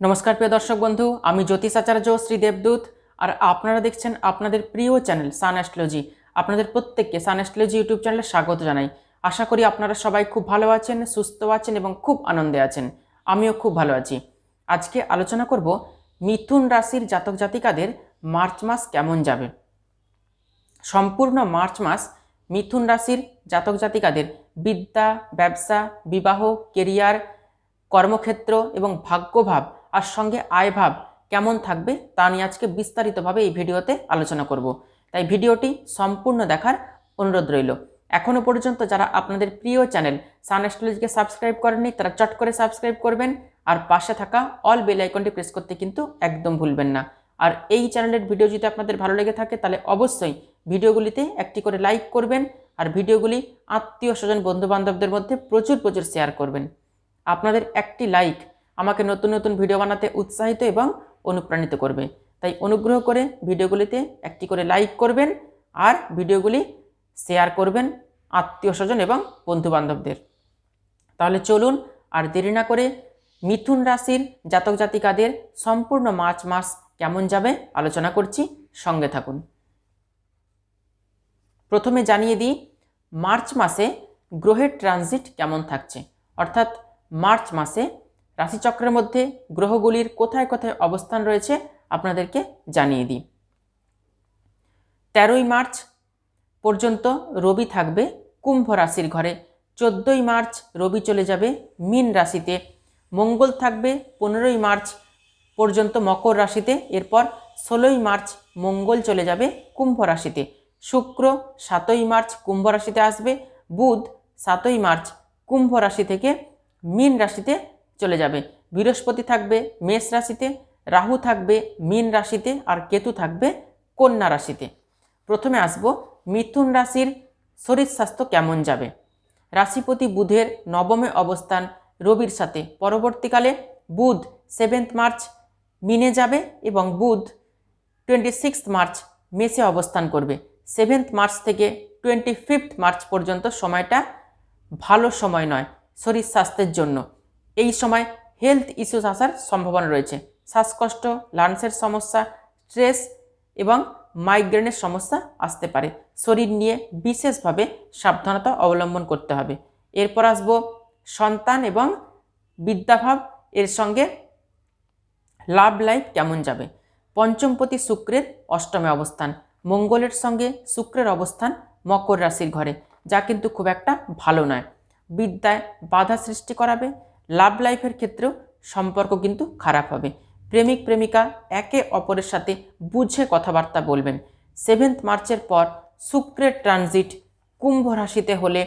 নমস্কার প্রিয় দর্শক বন্ধু, আমি জ্যোতিষ আচার্য শ্রী দেবদূত, আর আপনারা দেখছেন আপনাদের প্রিয় চ্যানেল সান অ্যাস্ট্রোলজি। আপনাদের প্রত্যেককে সান অ্যাস্ট্রোলজি ইউটিউব চ্যানেলে স্বাগত জানাই। আশা করি আপনারা সবাই খুব ভালো আছেন, সুস্থ আছেন এবং খুব আনন্দে আছেন। আমিও খুব ভালো আছি। আজকে আলোচনা করব মিথুন রাশির জাতক জাতিকাদের মার্চ মাস কেমন যাবে। সম্পূর্ণ মার্চ মাস মিথুন রাশির জাতক জাতিকাদের বিদ্যা, ব্যবসা, বিবাহ, কেরিয়ার, কর্মক্ষেত্র এবং ভাগ্যভাব আর সঙ্গে আয়ভাব কেমন থাকবে তা নিয়ে আজকে বিস্তারিতভাবে এই ভিডিওতে আলোচনা করব। তাই ভিডিওটি সম্পূর্ণ দেখার অনুরোধ রইল। এখনও পর্যন্ত যারা আপনাদের প্রিয় চ্যানেল সান অ্যাস্ট্রোলজিকে সাবস্ক্রাইব করেননি, তারা চট করে সাবস্ক্রাইব করবেন আর পাশে থাকা অল বেল আইকনটি প্রেস করতে কিন্তু একদম ভুলবেন না। আর এই চ্যানেলের ভিডিও যদি আপনাদের ভালো লেগে থাকে, তাহলে অবশ্যই ভিডিওগুলিতে একটি করে লাইক করবেন আর ভিডিওগুলি আত্মীয় স্বজন, বন্ধুবান্ধবদের মধ্যে প্রচুর প্রচুর শেয়ার করবেন। আপনাদের একটি লাইক আমাকে নতুন নতুন ভিডিও বানাতে উৎসাহিত এবং অনুপ্রাণিত করবে। তাই অনুগ্রহ করে ভিডিওগুলিতে একটি করে লাইক করবেন আর ভিডিওগুলি শেয়ার করবেন আত্মীয় স্বজন এবং বন্ধুবান্ধবদের। তাহলে চলুন আর দেরি না করে মিথুন রাশির জাতক জাতিকাদের সম্পূর্ণ মার্চ মাস কেমন যাবে আলোচনা করছি। সঙ্গে থাকুন। প্রথমে জানিয়ে দিই, মার্চ মাসে গ্রহের ট্রানজিট কেমন থাকছে। অর্থাৎ মার্চ মাসে রাশিচক্রের মধ্যে গ্রহগুলির কোথায় কোথায় অবস্থান রয়েছে আপনাদেরকে জানিয়ে দিই। তেরোই মার্চ পর্যন্ত রবি থাকবে কুম্ভ রাশির ঘরে। চোদ্দোই মার্চ রবি চলে যাবে মিন রাশিতে। মঙ্গল থাকবে পনেরোই মার্চ পর্যন্ত মকর রাশিতে। এরপর ষোলোই মার্চ মঙ্গল চলে যাবে কুম্ভ রাশিতে। শুক্র সাতই মার্চ কুম্ভ রাশিতে আসবে। বুধ সাতই মার্চ কুম্ভ রাশি থেকে মীন রাশিতে চলে যাবে। বৃহস্পতি থাকবে মেষ রাশিতে, রাহু থাকবে মীন রাশিতে আর কেতু থাকবে কন্যা রাশিতে। প্রথমে আসব মিথুন রাশির শরীর স্বাস্থ্য কেমন যাবে? রাশিপতি বুধের নবমে অবস্থান রবির সাথে। পরবর্তীকালে বুধ সেভেন্থ মার্চ মিনে যাবে এবং বুধ টোয়েন্টি সিক্স মার্চ মেসে অবস্থান করবে। সেভেন্থ মার্চ থেকে টোয়েন্টি ফিফথ মার্চ পর্যন্ত সময়টা ভালো সময় নয় শরীর স্বাস্থ্যের জন্য। এই সময় হেলথ ইস্যুস আসার সম্ভাবনা রয়েছে। শ্বাসকষ্ট লান্সের সমস্যা স্ট্রেস এবং মাইগ্রেনের সমস্যা আসতে পারে। শরীর নিয়ে বিশেষভাবে সাবধানতা অবলম্বন করতে হবে। এরপর আসব সন্তান এবং বিদ্যাভাব। এর সঙ্গে লাভ লাইফ কেমন যাবে? পঞ্চমপতি শুক্রের অষ্টমে অবস্থান। মঙ্গলের সঙ্গে শুক্রের অবস্থান মকর রাশির ঘরে, যা কিন্তু খুব একটা ভালো নয়। বিদ্যায় বাধা সৃষ্টি করাবে লাভ লাইফের ক্ষেত্রেও সম্পর্ক কিন্তু খারাপ হবে। প্রেমিক, প্রেমিকা একে অপরের সাথে বুঝে কথাবার্তা বলবেন। সেভেন্থ মার্চের পর শুক্রের ট্রানজিট কুম্ভ রাশিতে হলে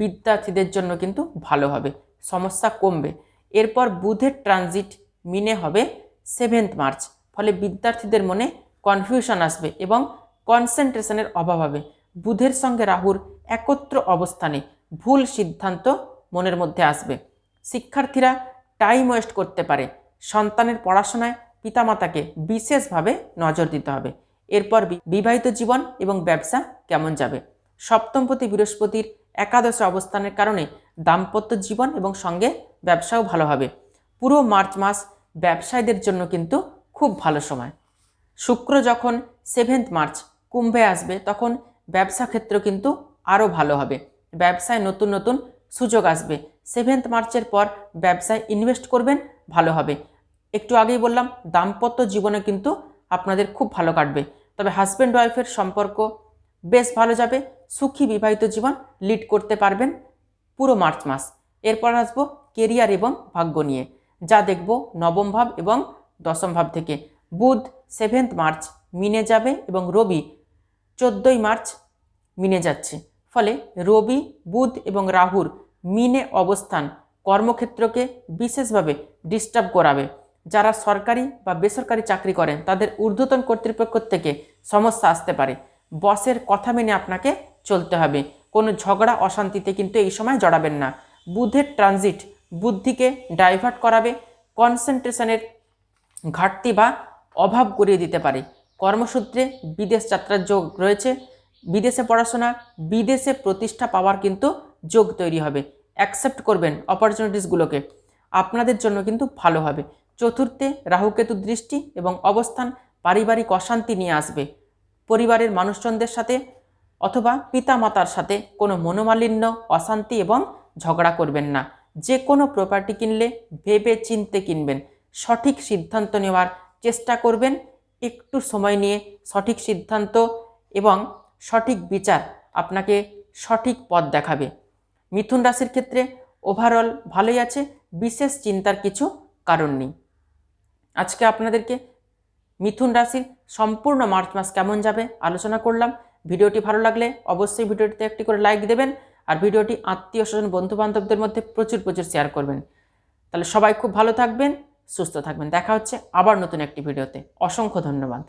বিদ্যার্থীদের জন্য কিন্তু ভালো হবে, সমস্যা কমবে। এরপর বুধের ট্রানজিট মিনে হবে সেভেন্থ মার্চ, ফলে বিদ্যার্থীদের মনে কনফিউশন আসবে এবং কনসেন্ট্রেশনের অভাব হবে। বুধের সঙ্গে রাহুর একত্র অবস্থানে ভুল সিদ্ধান্ত মনের মধ্যে আসবে। শিক্ষার্থীরা টাইম ওয়েস্ট করতে পারে। সন্তানের পড়াশোনায় পিতামাতাকে বিশেষভাবে নজর দিতে হবে। এরপর বিবাহিত জীবন এবং ব্যবসা কেমন যাবে? সপ্তমপতি বৃহস্পতির একাদশ অবস্থানের কারণে দাম্পত্য জীবন এবং সঙ্গে ব্যবসাও ভালো হবে। পুরো মার্চ মাস ব্যবসায়ীদের জন্য কিন্তু খুব ভালো সময়। শুক্র যখন সেভেন্থ মার্চ কুম্ভে আসবে, তখন ব্যবসা ক্ষেত্র কিন্তু আরও ভালো হবে। ব্যবসায় নতুন নতুন সুযোগ আসবে। সেভেন্থ মার্চের পর ব্যবসায় ইনভেস্ট করবেন, ভালো হবে। একটু আগেই বললাম, দাম্পত্য জীবনে কিন্তু আপনাদের খুব ভালো কাটবে। তবে হাজব্যান্ড ওয়াইফের সম্পর্ক বেশ ভালো যাবে, সুখী বিবাহিত জীবন লিড করতে পারবেন পুরো মার্চ মাস। এরপর আসব কেরিয়ার এবং ভাগ্য নিয়ে। যা দেখব নবম ভাব এবং দশম ভাব থেকে। বুধ সেভেন্থ মার্চ মিনে যাবে এবং রবি চোদ্দোই মার্চ মিনে যাচ্ছে। ফলে রবি, বুধ এবং রাহুর মিনে অবস্থান কর্মক্ষেত্রকে বিশেষভাবে ডিস্টার্ব করাবে। যারা সরকারি বা বেসরকারি চাকরি করেন, তাদের ঊর্ধ্বতন কর্তৃপক্ষ থেকে সমস্যা আসতে পারে। বসের কথা মেনে আপনাকে চলতে হবে। কোনো ঝগড়া, অশান্তিতে কিন্তু এই সময় জড়াবেন না। বুধের ট্রানজিট বুদ্ধিকে ডাইভার্ট করাবে। কনসেন্ট্রেশনের ঘাটতি বা অভাব করিয়ে দিতে পারে। কর্মসূত্রে বিদেশ যাত্রার যোগ রয়েছে। বিদেশে পড়াশোনা, বিদেশে প্রতিষ্ঠা পাওয়ার কিন্তু যোগ তৈরি হবে অ্যাকসেপ্ট করবেন অপরচুনিটিসগুলোকে আপনাদের জন্য কিন্তু ভালো হবে। চতুর্থে রাহুকেতু দৃষ্টি এবং অবস্থান পারিবারিক অশান্তি নিয়ে আসবে। পরিবারের মানুষজনদের সাথে অথবা পিতামাতার সাথে কোনো মনোমালিন্য, অশান্তি এবং ঝগড়া করবেন না। যে কোনো প্রপার্টি কিনলে ভেবে চিনতে কিনবেন। সঠিক সিদ্ধান্ত নেওয়ার চেষ্টা করবেন। একটু সময় নিয়ে সঠিক সিদ্ধান্ত এবং সঠিক বিচার আপনাকে সঠিক পথ দেখাবে। মিথুন রাশির ক্ষেত্রে ওভারঅল ভালোই আছে, বিশেষ চিন্তার কিছু কারণ নেই। আজকে আপনাদেরকে মিথুন রাশির সম্পূর্ণ মার্চ মাস কেমন যাবে আলোচনা করলাম। ভিডিওটি ভালো লাগলে অবশ্যই ভিডিওটিতে একটি করে লাইক দেবেন আর ভিডিওটি আত্মীয় স্বজন বন্ধু বান্ধবদের মধ্যে প্রচুর প্রচুর শেয়ার করবেন। তাহলে সবাই খুব ভালো থাকবেন, সুস্থ থাকবেন। দেখা হচ্ছে আবার নতুন একটি ভিডিওতে। অসংখ্য ধন্যবাদ।